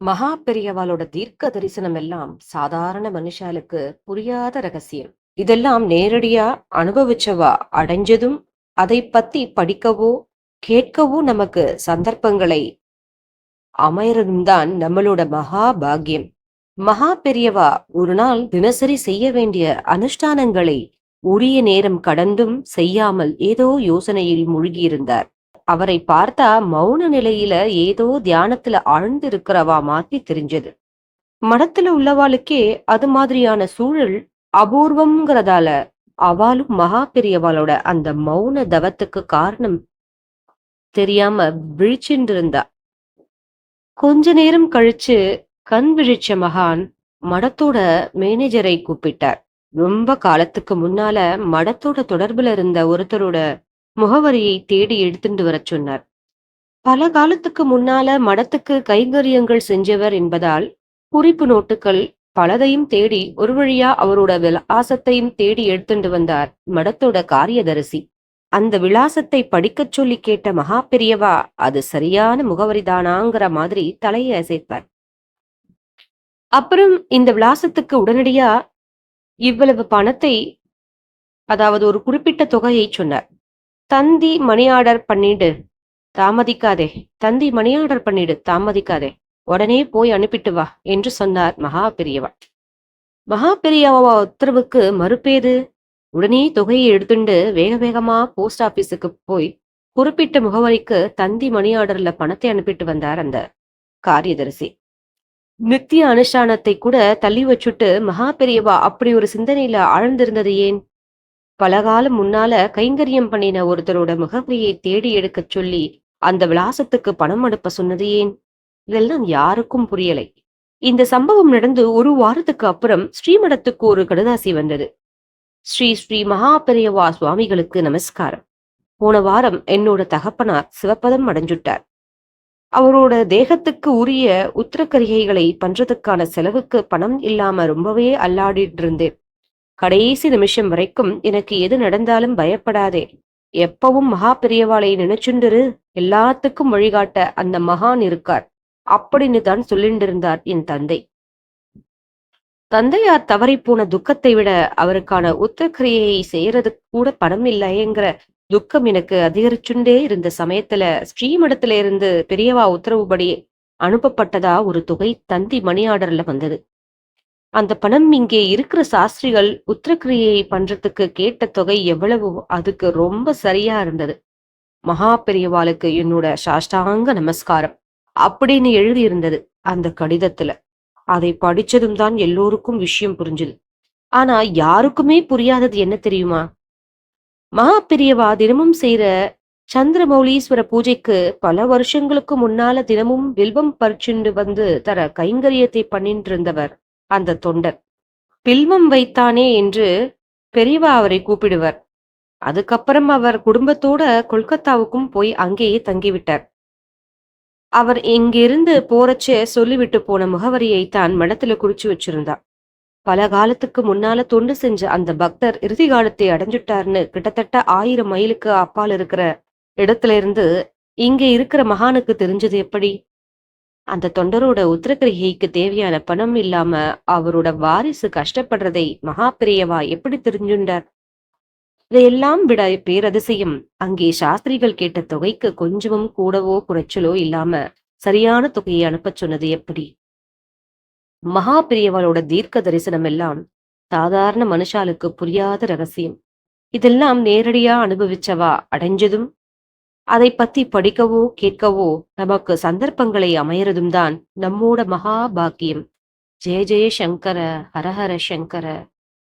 மகா பெரியவாளோட தீர்க்க தரிசனம் எல்லாம் சாதாரண மனுஷாலுக்கு புரியாத ரகசியம். இதெல்லாம் நேரடியா அனுபவிச்சவா அடைஞ்சதும் அதை பத்தி படிக்கவோ கேட்கவோ நமக்கு சந்தர்ப்பங்களை அமையறதும் தான் நம்மளோட மகா பாக்கியம். மகா பெரியவா ஒரு நாள் தினசரி செய்ய வேண்டிய அனுஷ்டானங்களை உரிய நேரம் கடந்தும் செய்யாமல் ஏதோ யோசனையில் மூழ்கியிருந்தார். அவரை பார்த்தா மௌன நிலையில ஏதோ தியானத்துல ஆழ்ந்து இருக்கிறவா மாத்தி தெரிஞ்சது. மடத்துல உள்ளவாளுக்கே அது மாதிரியான சூழல் அபூர்வம்ங்கிறதால அவளும் மகா பெரியவாளோட அந்த மௌன தவத்துக்கு காரணம் தெரியாம விழிச்சுட்டு இருந்தா கொஞ்ச நேரம் கழிச்சு கண் விழிச்ச மகான் மடத்தோட மேனேஜரை கூப்பிட்டார். ரொம்ப காலத்துக்கு முன்னால மடத்தோட தொடர்புல இருந்த ஒருத்தரோட முகவரியை தேடி எடுத்துட்டு வரச் சொன்னார். பல காலத்துக்கு முன்னால மடத்துக்கு கைங்கரியங்கள் செஞ்சவர் என்பதால் குறிப்பு நோட்டுகள் பலதையும் தேடி ஒரு வழியா அவரோட விலாசத்தையும் தேடி எடுத்துட்டு வந்தார் மடத்தோட காரியதரிசி. அந்த விலாசத்தை படிக்கச் சொல்லி கேட்ட மகா பெரியவா அது சரியான முகவரிதானாங்கிற மாதிரி தலையை அசைப்பார். அப்புறம் இந்த விலாசத்துக்கு உடனடியா இவ்வளவு பணத்தை அதாவது ஒரு குறிப்பிட்ட தொகையை சொன்னார். தந்தி மணி ஆர்டர் பண்ணிடு. தாமதிக்காதே. தந்தி மணி ஆர்டர் பண்ணிடு. தாமதிக்காதே. உடனே போய் அனுப்பிட்டு வா என்று சொன்னார் மகா பெரியவா. மகா பெரியவா உத்தரவுக்கு மறுப்பேது? உடனே தொகையை எடுத்துண்டு வேக வேகமா போஸ்ட் ஆபீஸுக்கு போய் குறிப்பிட்ட முகவரிக்கு தந்தி மணி ஆர்டர்ல பணத்தை அனுப்பிட்டு வந்தார் அந்த காரியதரிசி. நித்திய அனுஷ்டானத்தை கூட தள்ளி வச்சுட்டு மகா பெரியவா அப்படி ஒரு சிந்தனையில ஆழ்ந்திருந்தது ஏன்? பலகாலம் முன்னால கைங்கரியம் பண்ணின ஒருத்தரோட முகவரியை தேடி எடுக்கச் சொல்லி அந்த விலாசத்துக்கு பணம் அனுப்ப சொன்னது ஏன்? இதெல்லாம் யாருக்கும் புரியலை. இந்த சம்பவம் நடந்து ஒரு வாரத்துக்கு அப்புறம் ஸ்ரீமடத்துக்கு ஒரு கடுதாசி வந்தது. ஸ்ரீ ஸ்ரீ மகா பெரியவா சுவாமிகளுக்கு நமஸ்காரம். போன வாரம் என்னோட தகப்பனார் சிவப்பதம் அடைஞ்சுட்டார். அவரோட தேகத்துக்கு உரிய உத்தரக்கரிகைகளை பண்றதுக்கான செலவுக்கு பணம் இல்லாம ரொம்பவே அல்லாடிட்டு இருந்தேன். கடைசி நிமிஷம் வரைக்கும் எனக்கு எது நடந்தாலும் பயப்படாதே. எப்பவும் மகா பெரியவாளை நினைச்சுண்டிரு. எல்லாத்துக்கும் வழிகாட்ட அந்த மகான் இருக்கார். அப்படின்னு தான் சொல்லிண்டிருந்தார் என் தந்தை. தந்தையார் தவறி போன துக்கத்தை விட அவருக்கான உத்தரக்கிரியை செய்யறது கூட பணம் இல்லைங்கிற துக்கம் எனக்கு அதிகரிச்சுண்டே இருந்த சமயத்துல ஸ்ரீமடத்துல இருந்து பெரியவா உத்தரவுபடி அனுப்பப்பட்டதா ஒரு தொகை தந்தி மணி ஆர்டர்ல வந்தது. அந்த பணம் இங்கே இருக்கிற சாஸ்திரிகள் உத்திரக்கிரியை பண்றதுக்கு கேட்ட தொகை எவ்வளவு? அதுக்கு ரொம்ப சரியா இருந்தது. மகா பெரியவாளுக்கு என்னோட சாஷ்டாங்க நமஸ்காரம் அப்படின்னு எழுதியிருந்தது அந்த கடிதத்துல. அதை படிச்சதும் தான் எல்லோருக்கும் விஷயம் புரிஞ்சுது. ஆனா யாருக்குமே புரியாதது என்ன தெரியுமா? மகா பெரியவா தினமும் செய்யற சந்திரமௌலீஸ்வர பூஜைக்கு பல வருஷங்களுக்கு முன்னால தினமும் வில்வம் பறிச்சுண்டு வந்து தர கைங்கரியத்தை பண்ணிட்டு இருந்தவர் அந்த தொண்டர் பில்வம் வைத்தானே என்று பெரியவா அவரை கூப்பிடுவர். அதுக்கப்புறம் அவர் குடும்பத்தோட கொல்கத்தாவுக்கும் போய் அங்கேயே தங்கிவிட்டார். அவர் இங்கிருந்து போறச்சே சொல்லிவிட்டு போன முகவரியை தான் மனத்துல குறிச்சு வச்சிருந்தார் பல காலத்துக்கு முன்னால தொண்டு செஞ்ச அந்த பக்தர் இறுதி காலத்தை அடைஞ்சிட்டார்னு கிட்டத்தட்ட ஆயிரம் மைலுக்கு அப்பால் இருக்கிற இடத்துல இருந்து இங்க இருக்கிற மகானுக்கு தெரிஞ்சது எப்படி? அந்த தொண்டரோட உத்தரகிரிகைக்கு தேவையான பணம் இல்லாம அவரோட வாரிசு கஷ்டப்படுறதை மகாபிரியவா எப்படி தெரிஞ்சுண்டார்? இதையெல்லாம் விட பேரதிசயம். அங்கே சாஸ்திரிகள் கேட்ட தொகைக்கு கொஞ்சமும் கூடவோ குறைச்சலோ இல்லாம சரியான தொகையை அனுப்பச் சொன்னது எப்படி? மகாபிரியவாளோட தீர்க்க தரிசனம் எல்லாம் சாதாரண மனுஷாளுக்கு புரியாத ரகசியம். இதெல்லாம் நேரடியா அனுபவிச்சவா? அடைஞ்சதும் அதை பத்தி படிக்கவோ கேட்கவோ நமக்கு சந்தர்ப்பங்களை அமையறதும் தான் நம்மோட மகா பாக்கியம். ஜெய ஜெய சங்கர ஹரஹர சங்கர.